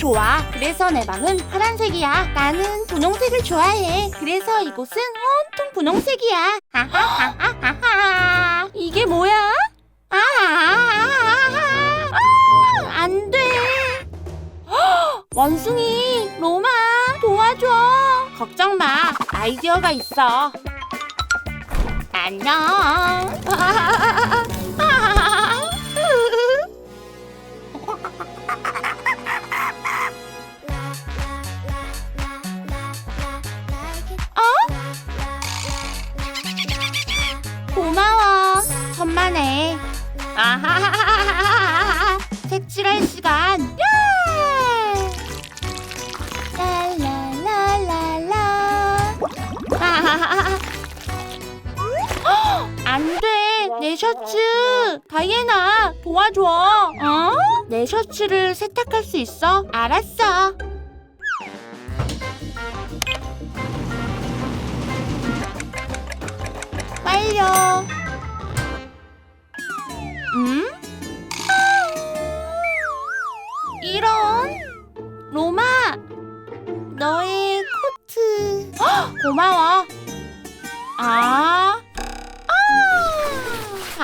좋아. 그래서 내 방은 파란색이야. 나는 분홍색을 좋아해. 그래서 이곳은 온통 분홍색이야. 하하하하하. 이게 뭐야? 아하하하하. 아, 안 돼. 헉, 원숭이, 로마, 도와줘. 걱정 마. 아이디어가 있어. 안녕. 안 돼. 내 셔츠. 다이애나, 도와줘. 어? 내 셔츠를 세탁할 수 있어? 알았어. 빨려. 음? 이런 로마 너의 코트 헉, 고마워 아, 아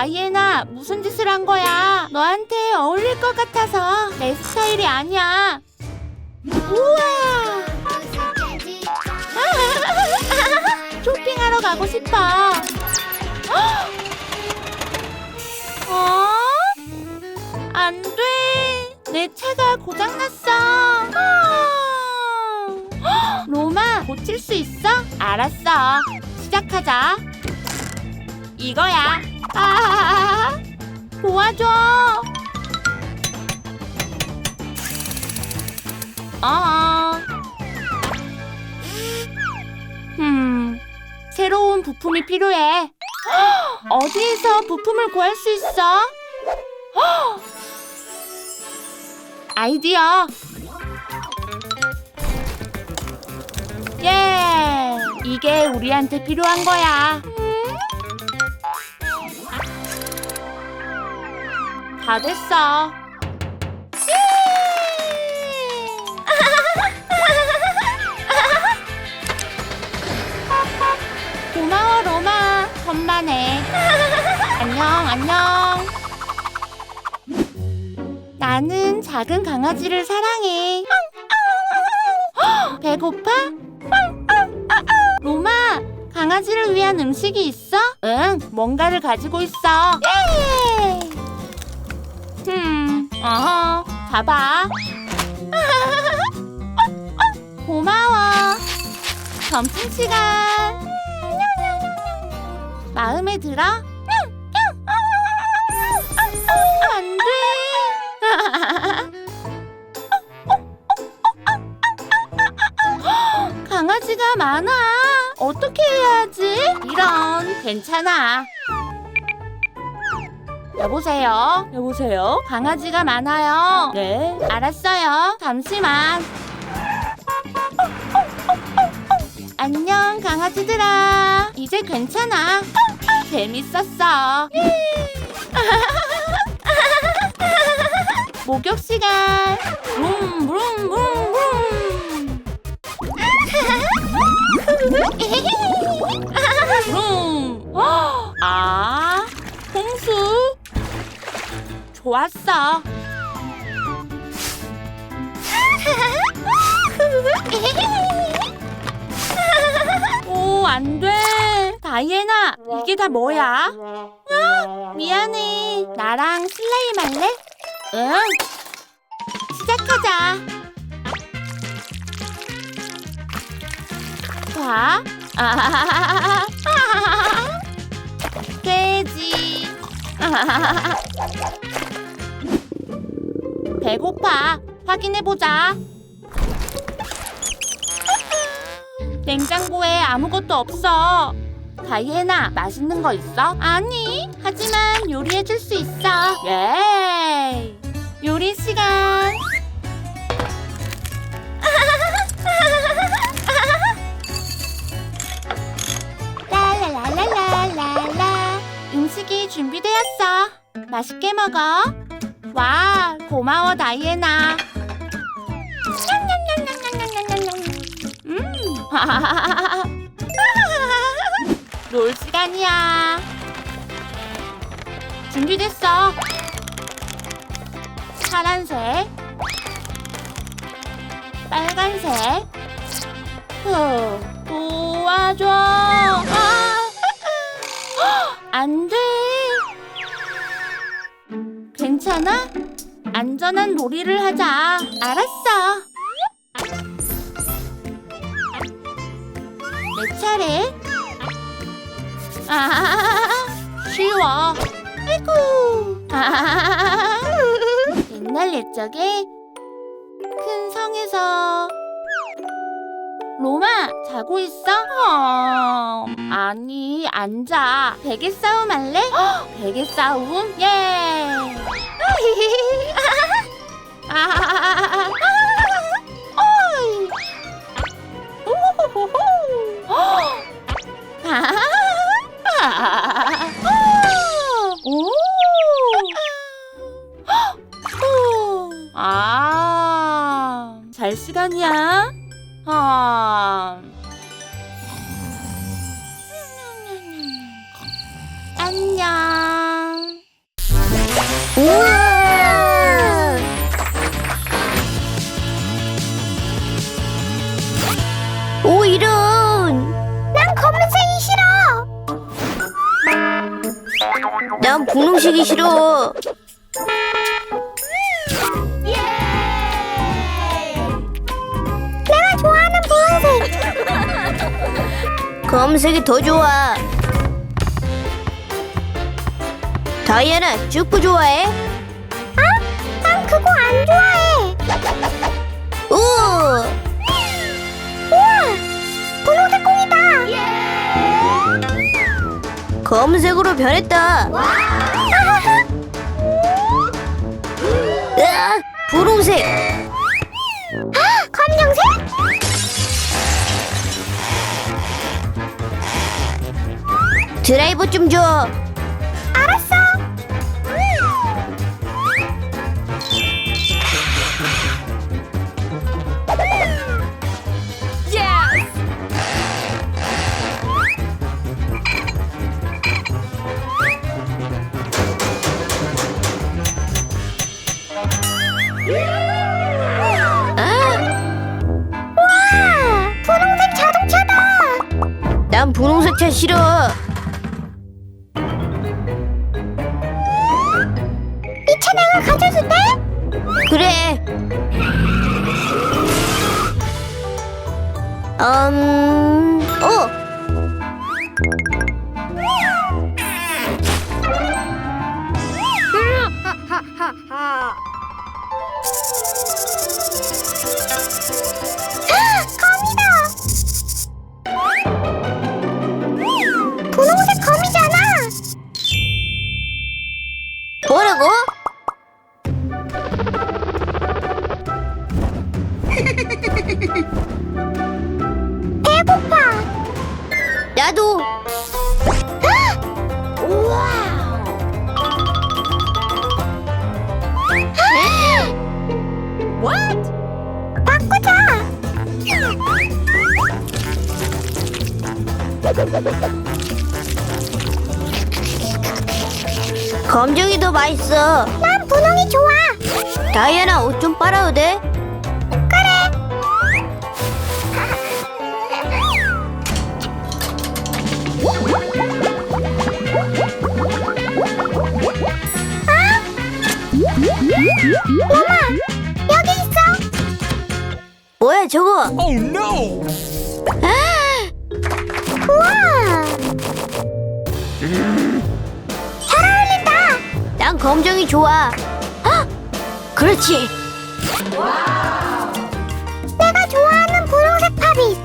다이애나 무슨 짓을 한 거야 너한테 어울릴 것 같아서 내 스타일이 아니야 우와 쇼핑하러 가고 싶어 헉! 어? 안 돼. 내 차가 고장났어. 로마, 고칠 수 있어? 알았어. 시작하자. 이거야. 아, 도와줘. 어. 음, 새로운 부품이 필요해. 헉, 어디에서 부품을 구할 수 있어? 헉! 아이디어. 예, 이게 우리한테 필요한 거야. 다 됐어. 고마워 로마. 천만에. 안녕 안녕. 나는 작은 강아지를 사랑해. 헉, 배고파? 로마, 강아지를 위한 음식이 있어? 응, 뭔가를 가지고 있어. 예! 음, 어허, 봐봐. 고마워. 점심 시간. 마음에 들어? 안 돼. 강아지가 많아. 어떻게 해야 하지? 이런, 괜찮아. 여보세요? 여보세요? 강아지가 많아요. 네. 알았어요. 잠시만. 안녕, 강아지들아. 이제 괜찮아. 재밌었어. 목욕 시간. 룸, 룸, 룸, 룸. 룸. 아. 좋았어. 오, 안 돼. 다이애나, 이게 다 뭐야? 아, 미안해. 나랑 슬라임 할래? 응. 시작하자. 자, 아하하하하. 돼지. 배고파. 확인해보자. 냉장고에 아무것도 없어. 다이애나, 맛있는 거 있어? 아니, 하지만 요리해줄 수 있어. 예. 요리 시간. 랄랄랄랄랄라. 음식이 준비되었어. 맛있게 먹어. 와, 고마워 다이애나. 놀 음. 시간이야. 준비됐어. 파란색, 빨간색. 후, 도와줘. 아. 안 돼. 괜찮아? 안전한 놀이를 하자. 알았어. 내 차례. 아, 쉬워. 아이고. 아, 옛날 옛적에 큰 성에서 로마 자고 있어? 어, 아니 앉아. 베개 싸움 할래? 베개 싸움? 예. 아. 안녕. 우와! 오 이런! 난 검은색이 싫어. 난 분홍색이 싫어. 검은색이 더 좋아. 다이애나 축구 좋아해? 아? 난 그거 안 좋아해. 오! 우와! 분홍색 공이다. 검은색으로 변했다. 으아! 분홍색. 드라이버 좀 줘. 알았어. 자동차다. 난 분홍색 차 싫어. 그래. 음, 어. 아, 검정이 더 맛있어. 난 분홍이 좋아. 다이애나 옷 좀 빨아도 돼? 그래. 엄마, 여기 있어. 뭐야 저거? Oh no! 검정이 좋아. 아! 그렇지. 내가 좋아하는 분홍색 팝이.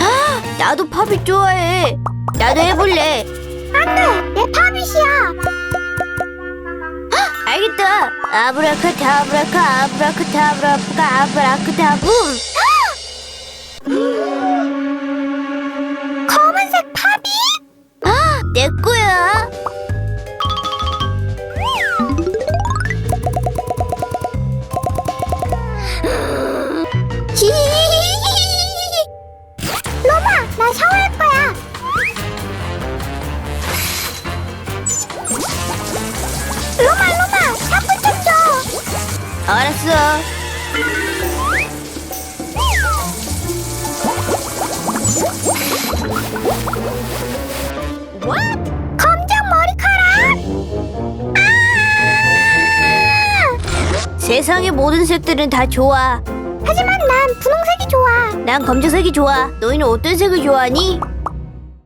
아! 나도 팝이 좋아해. 나도 해볼래. 안돼, 내 팝잇이야. 알겠다. 아브라카다브라카 아브라카다브라카 아브라카다붐. 내 거야. 세상의 모든 색들은 다 좋아. 하지만 난 분홍색이 좋아. 난 검정색이 좋아. 너희는 어떤 색을 좋아하니?